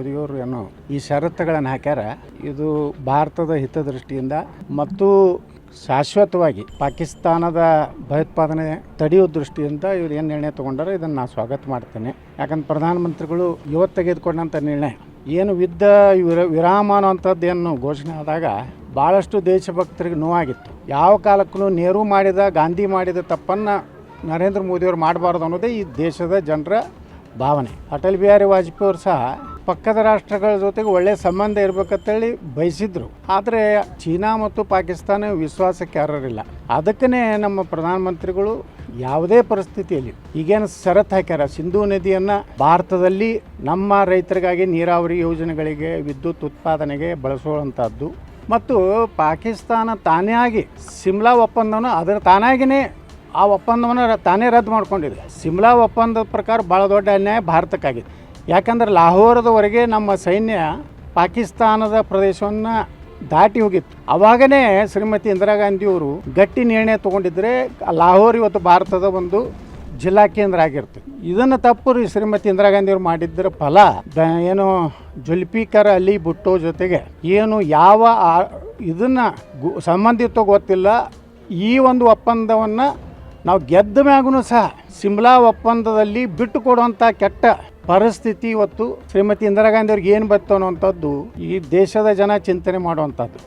ಮೋದಿಯವರು ಏನೋ ಈ ಷರತ್ತುಗಳನ್ನು ಹಾಕ್ಯಾರ. ಇದು ಭಾರತದ ಹಿತದೃಷ್ಟಿಯಿಂದ ಮತ್ತು ಶಾಶ್ವತವಾಗಿ ಪಾಕಿಸ್ತಾನದ ಭಯೋತ್ಪಾದನೆ ತಡೆಯೋ ದೃಷ್ಟಿಯಿಂದ ಇವ್ರು ಏನು ನಿರ್ಣಯ ತೊಗೊಂಡಾರೋ ಇದನ್ನು ನಾನು ಸ್ವಾಗತ ಮಾಡ್ತೇನೆ. ಯಾಕಂದ್ರೆ ಪ್ರಧಾನಮಂತ್ರಿಗಳು ಇವತ್ತು ತೆಗೆದುಕೊಂಡಂಥ ನಿರ್ಣಯ. ಏನು ಯುದ್ಧ ವಿರ, ವಿರಾಮ ಅನ್ನುವಂಥದ್ದು ಏನು ಘೋಷಣೆ ಆದಾಗ ಭಾಳಷ್ಟು ದೇಶಭಕ್ತರಿಗೆ ನೋವಾಗಿತ್ತು. ಯಾವ ಕಾಲಕ್ಕೂ ನೆಹರು ಮಾಡಿದ, ಗಾಂಧಿ ಮಾಡಿದ ತಪ್ಪನ್ನು ನರೇಂದ್ರ ಮೋದಿಯವರು ಮಾಡಬಾರ್ದು ಅನ್ನೋದೇ ಈ ದೇಶದ ಜನರ ಭಾವನೆ. ಅಟಲ್ ಬಿಹಾರಿ ವಾಜಪೇಯಿ ಅವರು ಸಹ ಪಕ್ಕದ ರಾಷ್ಟ್ರಗಳ ಜೊತೆಗೆ ಒಳ್ಳೆಯ ಸಂಬಂಧ ಇರಬೇಕಂತೇಳಿ ಬಯಸಿದ್ರು. ಆದರೆ ಚೀನಾ ಮತ್ತು ಪಾಕಿಸ್ತಾನ ವಿಶ್ವಾಸಕ್ಕೆ ಅರ್ಹರಿಲ್ಲ. ಅದಕ್ಕೇ ನಮ್ಮ ಪ್ರಧಾನಮಂತ್ರಿಗಳು ಯಾವುದೇ ಪರಿಸ್ಥಿತಿಯಲ್ಲಿ, ಈಗೇನು ಷರತ್ತು ಹಾಕ್ಯಾರ, ಸಿಂಧೂ ನದಿಯನ್ನು ಭಾರತದಲ್ಲಿ ನಮ್ಮ ರೈತರಿಗಾಗಿ ನೀರಾವರಿ ಯೋಜನೆಗಳಿಗೆ ವಿದ್ಯುತ್ ಉತ್ಪಾದನೆಗೆ ಬಳಸುವಂಥದ್ದು ಮತ್ತು ಪಾಕಿಸ್ತಾನ ತಾನೇ ಆಗಿ ಸಿಮ್ಲಾ ಒಪ್ಪಂದವನ್ನು ಅದರ ತಾನಾಗಿನೇ ಆ ಒಪ್ಪಂದವನ್ನು ತಾನೇ ರದ್ದು ಮಾಡ್ಕೊಂಡಿದೆ. ಸಿಮ್ಲಾ ಒಪ್ಪಂದದ ಪ್ರಕಾರ ಭಾಳ ದೊಡ್ಡ ಅನ್ಯಾಯ ಭಾರತಕ್ಕಾಗಿದೆ. ಯಾಕಂದ್ರೆ ಲಾಹೋರದವರೆಗೆ ನಮ್ಮ ಸೈನ್ಯ ಪಾಕಿಸ್ತಾನದ ಪ್ರದೇಶವನ್ನು ದಾಟಿ ಹೋಗಿತ್ತು. ಅವಾಗನೇ ಶ್ರೀಮತಿ ಇಂದಿರಾ ಗಾಂಧಿಯವರು ಗಟ್ಟಿ ನಿರ್ಣಯ ತಗೊಂಡಿದ್ರೆ ಲಾಹೋರ್ ಇವತ್ತು ಭಾರತದ ಒಂದು ಜಿಲ್ಲಾ ಕೇಂದ್ರ ಆಗಿರ್ತದೆ ಇದನ್ನು ತಪ್ಪು ರೀ ಶ್ರೀಮತಿ ಇಂದಿರಾ ಗಾಂಧಿಯವರು ಮಾಡಿದ್ದರ ಫಲ. ಏನು ಜುಲ್ಫಿಕರ್ ಅಲಿ ಭುಟ್ಟೋ ಜೊತೆಗೆ ಏನು ಯಾವ ಇದನ್ನ ಸಂಬಂಧಿತ ಗೊತ್ತಿಲ್ಲ. ಈ ಒಂದು ಒಪ್ಪಂದವನ್ನು ನಾವು ಗೆದ್ದ ಮ್ಯಾಗೂ ಸಹ ಸಿಮ್ಲಾ ಒಪ್ಪಂದದಲ್ಲಿ ಬಿಟ್ಟು ಕೊಡುವಂಥ ಕೆಟ್ಟ ಪರಿಸ್ಥಿತಿ ಇವತ್ತು ಶ್ರೀಮತಿ ಇಂದಿರಾ ಗಾಂಧಿ ಅವ್ರಿಗೆ ಏನು ಬತ್ತು ಅನ್ನುವಂಥದ್ದು ಈ ದೇಶದ ಜನ ಚಿಂತನೆ ಮಾಡುವಂಥದ್ದು.